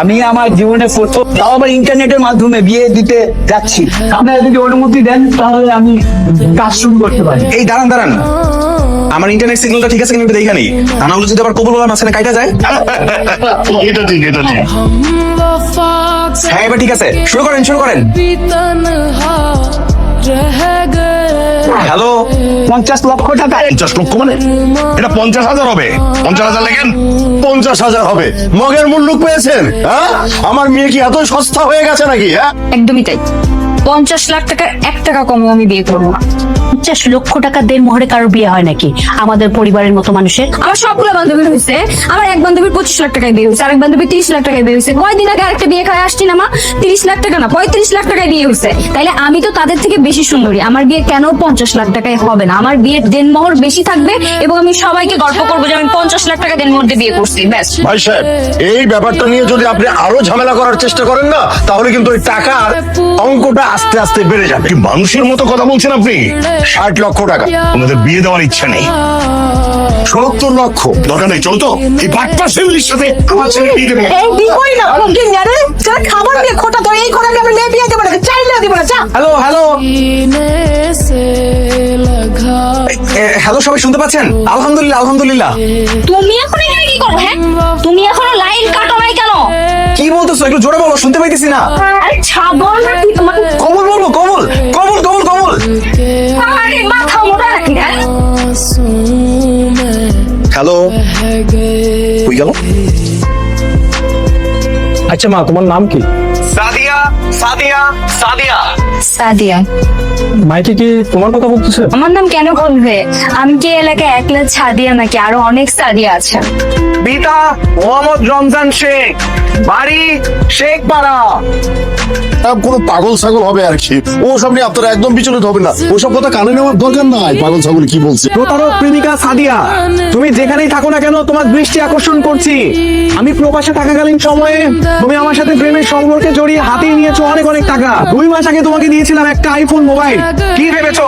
আমি আমার জীবনে প্রথম তাও আবার ইন্টারনেটের মাধ্যমে বিয়ে দিতে যাচ্ছি। আপনারা যদি অনুমতি দেন তাহলে আমি কাজ শুরু করতে পারি। এই দাঁড়ান দাঁড়ান। আমার ইন্টারনেট সিগন্যালটা ঠিক আছে কিনা একটু দেখে নেই। তা যদি আবার কবুল বলার মাঝখানে কাইটা যায়। এটা ঠিক এটা ঠিক। হ্যাঁ এবার ঠিক আছে। শুরু করেন শুরু করেন। হ্যালো? পঞ্চাশ লক্ষ টাকা। পঞ্চাশ লক্ষ মানে? এটা পঞ্চাশ হাজার হবে। পঞ্চাশ হাজার লেখেন? পঞ্চাশ হাজার হবে। মগের মূল্য পেয়েছেন হ্যাঁ? আমার মেয়ে কি এত সস্তা হয়ে গেছে নাকি হ্যাঁ? একদমই তাই। পঞ্চাশ লাখ টাকার এক টাকা কমে আমি বিয়ে করব না। পঞ্চাশ লক্ষ টাকা দেড় মোহরে কারও বিয়ে হয় নাকি? আমাদের পরিবারের মতো মানুষের। আমার সবগুলো বান্ধবীর হয়েছে। আমার এক বান্ধবীর পঁচিশ লাখ টাকায় বিয়ে হয়েছে আরেক বান্ধবী তিরিশ লাখ টাকায় বিয়ে হয়েছে। কয়দিন আগে আরেকটা বিয়ে খায় আসছি না মা? তিরিশ লাখ টাকা না পঁয়ত্রিশ লাখ টাকায় বিয়ে হয়েছে। তাইলে আমি তো তাদের থেকে বেশি সুন্দরী। আমার বিয়ে কেন পঞ্চাশ লাখ টাকায় হবে না? আমার বিয়ের দেনমোহর বেশি থাকবে এবং আমি সবাইকে গল্প করব যে আমি পঞ্চাশ লাখ টাকা দেনমোহর দিয়ে বিয়ে করছি। ব্যাস। ভাই সাহেব এই ব্যাপারটা নিয়ে যদি আপনি আরও ঝামেলা করার চেষ্টা করেন না তাহলে কিন্তু ওই টাকার অঙ্কটা আস্তে আস্তে বেড়ে যাবে। মানুষের মতো কথা বলছেন আপনি? ষাট লক্ষ টাকা। ওনাদের বিয়ে দেওয়ার ইচ্ছা নেই। সত্তর লক্ষ। দরকার নেই চলতো এই বাটপা ফ্যামিলির সাথে আমার ছেলে বিয়ে দেবে। এই না যারা খাবার নিয়ে খোটা ধরে এই খোটা আমরা মেয়ে বিয়ে দেবো না দিব না হ্যালো হ্যালো। হ্যালো সবাই শুনতে পাচ্ছেন? আলহামদুলিল্লাহ আলহামদুলিল্লাহ। তুমি এখন এখানে কি করো হ্যাঁ? তুমি এখনও লাইন কাটো নাই কেন? কি বলতেছো? একটু জোরে বলো শুনতে পাইতেছি না। আরে ছাগল নাকি তোমাকে কমল বলব কমল। কমল কমল আচ্ছা মা তোমার নাম কি সাদিয়া সাদিয়া সাদিয়া। সাদিয়া। মাইকে কি তোমার কথা বলতেছে? আমার নাম কেন বলবে? আমি কি এলাকায় একলা সাদিয়া নাকি? আরও অনেক সাদিয়া আছে। পিতা মোহাম্মদ রমজান শেখ বাড়ি শেখ পাড়া আহ, কোনো পাগল ছাগল হবে আর কি? ও সব নিয়ে আপনারা একদম বিচলিত হবেন না। ওসব কথা কানে নেওয়ার দরকার নাই। পাগল ছাগল কি বলছে? প্রতারক প্রেমিকা সাদিয়া তুমি যেখানেই থাকো না কেন তোমার দৃষ্টি আকর্ষণ করছি। আমি প্রবাসে থাকাকালীন সময়ে তুমি আমার সাথে প্রেমের সম্পর্কে জড়িয়ে হাতে নিয়েছো অনেক অনেক টাকা দুই মাস আগে তোমাকে দিয়েছিলাম একটা আইফোন মোবাইল কি ভেবেছো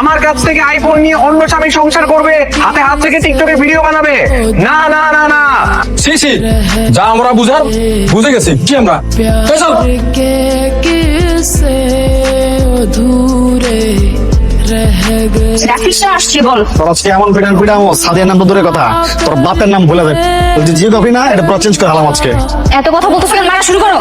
আমার কাছ থেকে আইফোন নিয়ে অন্য স্বামী সংসার করবে হাতে হাত থেকে টিকটকে ভিডিও বানাবে না না না না সি সি যা আমরা বুঝার বুঝে গেছি কি আমরা চল। না বল। তোর আজকে এমন পিটান পিটাম সাদিয়ার নাম তো দূরের কথা। তোর বাপের নাম ভুলে বলছি না এটা পুরো চেঞ্জ করে হালাম আজকে। এত কথা বলতে মারা শুরু করো।